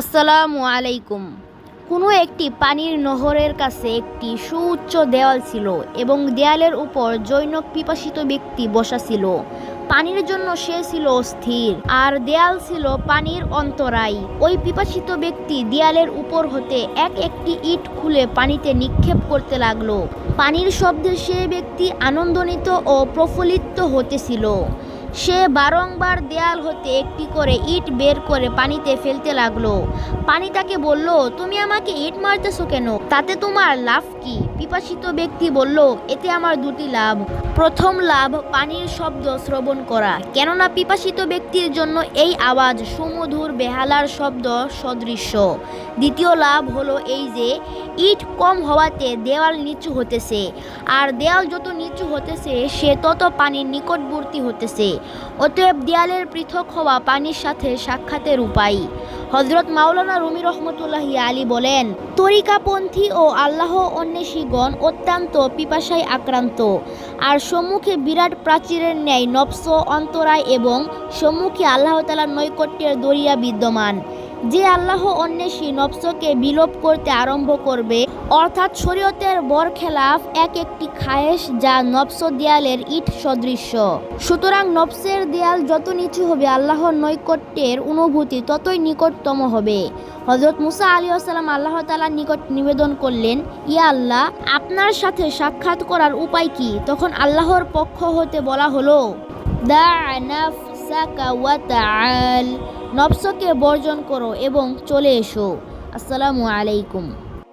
আসসালামু আলাইকুম। কোনো একটি পানির নহরের কাছে একটি সুউচ্চ দেওয়াল ছিল এবং দেয়ালের উপর জৈনক পিপাসিত ব্যক্তি বসা ছিল। পানির জন্য সে ছিল স্থির আর দেয়াল ছিল পানির অন্তরাই ওই পিপাসিত ব্যক্তি দেয়ালের উপর হতে এক একটি ইট খুলে পানিতে নিক্ষেপ করতে লাগল। পানির শব্দে সে ব্যক্তি আনন্দনিত ও প্রফুল্লিত হতেছিল সে বারংবার দেয়াল হতে একটি করে ইট বের করে পানিতে ফেলতে লাগল। পানি তাকে বলল, তুমি আমাকে ইট মারতেছো কেন? তাতে তোমার লাভ কি? পিপাসিত ব্যক্তি বলল, এতে আমার দুটি লাভ। প্রথম লাভ, পানির শব্দ শ্রবণ করা। কেননা পিপাসিত ব্যক্তির জন্য এই আওয়াজ সুমধুর বেহালার শব্দ সদৃশ্য। দ্বিতীয় লাভ হলো এই যে, ইট কম হওয়াতে দেওয়াল নিচু হতেছে। আর দেওয়াল যত নিচু হতেছে, সে তত পানির নিকটবর্তী হতেছে। অতএব দেয়ালের পৃথক হওয়া পানির সাথে সাক্ষাতের উপায়। হজরত মাওলানা রুমি রহমতুল্লাহ আলী বলেন, তরিকাপন্থী ও আল্লাহ অন্বেষীগণ অত্যন্ত পিপাসায় আক্রান্ত। আর সম্মুখে বিরাট প্রাচীরের ন্যায় নবস, অন্তরায় এবং সম্মুখে আল্লাহতালার নৈকট্যের দরিয়া বিদ্যমান। যে আল্লাহ অন্বেষী নবসকে বিলোপ করতে আরম্ভ করবে, অর্থাৎ শরীয়তের বরখেলাফ এক একটি খায়েশ যা নবস দেয়ালের ইট সদৃশ্য। সুতরাং নবসের দেয়াল যত নিচু হবে আল্লাহর নৈকট্যের অনুভূতি ততই নিকটতম হবে। হজরত মুসা আলী আসসালাম আল্লাহ তালার নিকট নিবেদন করলেন, ইয়া আল্লাহ, আপনার সাথে সাক্ষাৎ করার উপায় কি? তখন আল্লাহর পক্ষ হতে বলা হলো, দা নাফসাকা নফসকে বর্জন করো এবং চলে এসো। আসসালামু আলাইকুম।